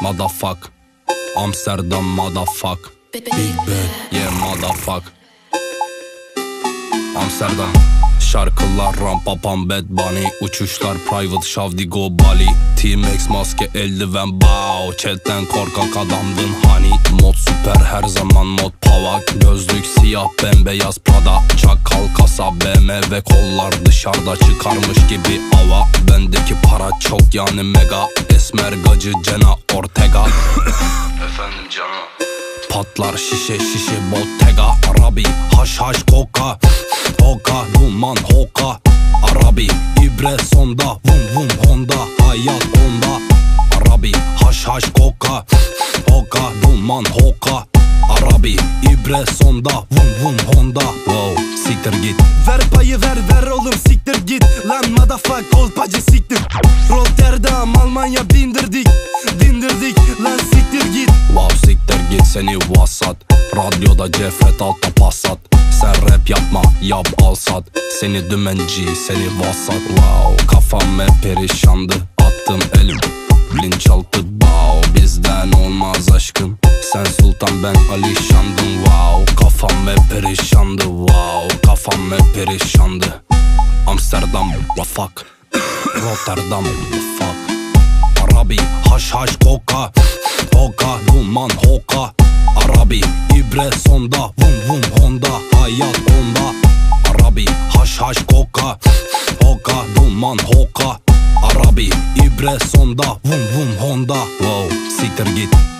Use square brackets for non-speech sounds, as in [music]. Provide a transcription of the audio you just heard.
Motherfuck. Amsterdam motherfuck. Big Bad. Yeah motherfuck Amsterdam. Şarkılar rampa pam bad bunny. Uçuşlar private şavdigo Bali. T-Max maske eldiven bow. Chatten korkak adamdın hani Mod süper her zaman mod pavak Gözlük siyah bembeyaz Prada. Çakal kasa BMW kollar dışarıda çıkarmış gibi ava Bendeki para çok yani mega. Esmer gacı Cena Ortega. [coughs] Efendim canım. Patlar şişe şişe bottega. Arabi haş haş koka Hoka duman hoka Arabi ibre sonda. Vum vum honda. Hayat onda. Arabi haş haş koka Hoka duman hoka Arabi ibre sonda. Vum vum honda. Wow siktir git. Ver payı ver ver oğlum siktir git. Lan motherfuck kolpacı siktir. Rotterdam Almanya bindirdik. Dindirdik lan siktir git. Wow siktir git seni vasat Radyoda cefret altta passat Sen rap yapma yap al sat. Seni dümenci seni vasat. Wow kafam hep perişandı. Attım elim linçaltı Wow bizden olmaz aşkım. Sen sultan ben alişandım Wow kafam hep perişandı. Wow kafam hep perişandı. Amsterdam fuck Rotterdam fuck Arabi haş haş koka. Hoka duman hoka. Arabi ibre sonda Vum vum honda hayat onda. Arabi haş haş koka. Hoka duman hoka. Arabi ibre sonda Vum vum honda. Wow siktir git